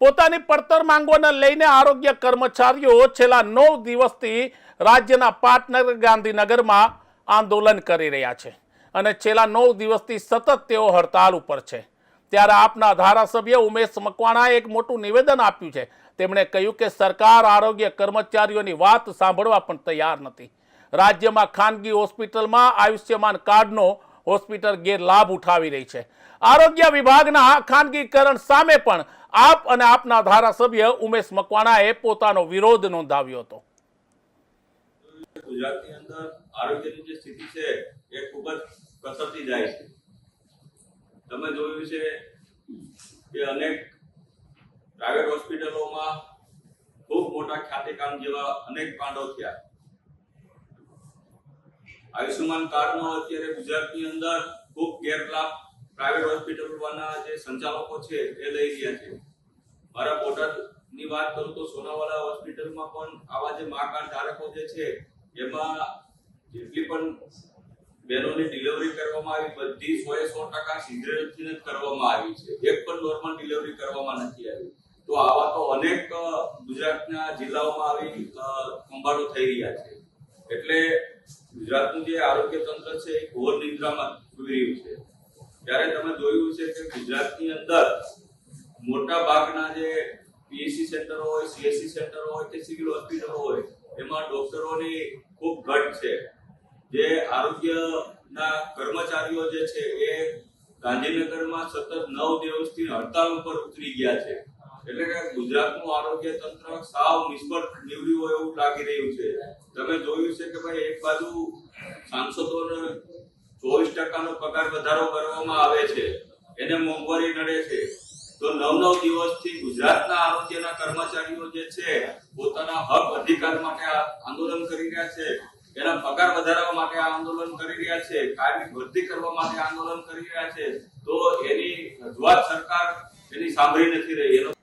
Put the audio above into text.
પોતાની પડતર માંગોને લઈને આરોગ્ય કર્મચારીઓ છેલ્લા નવ દિવસથી રાજ્યના પાટનગર ગાંધીનગરમાં આંદોલન કરી રહ્યા છે અને છેલ્લા નવ દિવસથી સતત તેઓ હડતાલ ઉપર છે. ત્યારે આપના ધારાસભ્ય ઉમેશ મકવાણાએ એક મોટું નિવેદન આપ્યું છે. તેમણે કહ્યું કે સરકાર આરોગ્ય કર્મચારીઓની વાત સાંભળવા પણ તૈયાર નથી. રાજ્યમાં ખાનગી હોસ્પિટલમાં આયુષ્યમાન કાર્ડનો હોસ્પિટલ ગેરલાભ ઉઠાવી રહી છે. આરોગ્ય વિભાગના ખાનગીકરણ સામે પણ આપ અને આપના ધારાસભ્ય ઉમેશ મકવાણાએ પોતાનો વિરોધ નોંધાવ્યો હતો. ગુજરાતની અંદર આરોગ્યની જે સ્થિતિ છે એ ખૂબ જ કસરતી જાય છે. તમે જોયું છે કે અનેક પ્રાઇવેટ હોસ્પિટલોમાં ખૂબ મોટા ખ્યાતિકામ જેવા અનેક કાંડો થયા. આયુષ્યમાન કાર્ડનો અત્યારે ગુજરાતની અંદર ખૂબ ગેરલાભ પ્રાઇવેટ હોસ્પિટલના જે સંચાલકો છે એ લઈ રહ્યા છે. મારા બોટાદની વાત કરું તો સોનાવાલા હોસ્પિટલમાં પણ આવા જે મા કાર્ડ ધારકો જે છે એમાં જેટલી પણ બહેનોની ડિલિવરી કરવામાં આવી બધી સો એ સો ટકા સિઝેરિયનથી જ કરવામાં આવી છે. એક પણ નોર્મલ ડિલિવરી કરવામાં નથી આવી. તો આવા તો અનેક ગુજરાતના જિલ્લાઓમાં આવી અ, થઈ રહ્યા છે. એટલે ગુજરાતનું જે આરોગ્ય તંત્ર છે એ ઘોર નિદ્રામાં ડૂબી રહ્યું છે. ત્યારે તમે જોયું છે કે ગુજરાતની અંદર મોટા ભાગના જે પીએસસી સેન્ટરો હોય, સીએસસી સેન્ટરો હોય કે સિવિલ હોસ્પિટલો હોય, એમાં ડોક્ટરોની ખૂબ ઘટ છે. જે આરોગ્યના કર્મચારીઓ જે છે એ ગાંધીનગરમાં સતત નવ દિવસથી હડતાલ ઉપર ઉતરી ગયા છે. એટલે કે ગુજરાતનું આરોગ્ય તંત્ર સાવ નિષ્ફળ નીવડ્યું હોય એવું લાગી રહ્યું છે. તમે જોયું છે કે ભાઈ એક બાજુ સાંસદોને ચોવીસ ટકાનો પગાર વધારો કરવામાં આવે છે, એને મોંઘવારી નડે છે. તો નવ નવ દિવસથી ગુજરાતના આરોગ્યના કર્મચારીઓ જે છે, પોતાના હક અધિકાર માટે આંદોલન કરી રહ્યા છે, એના પગાર વધારવા માટે આંદોલન કરી રહ્યા છે, કાયમી વૃદ્ધિ કરવા માટે આંદોલન કરી રહ્યા છે, તો એની રજૂઆત સરકાર એની સાંભળી નથી રહી. એનો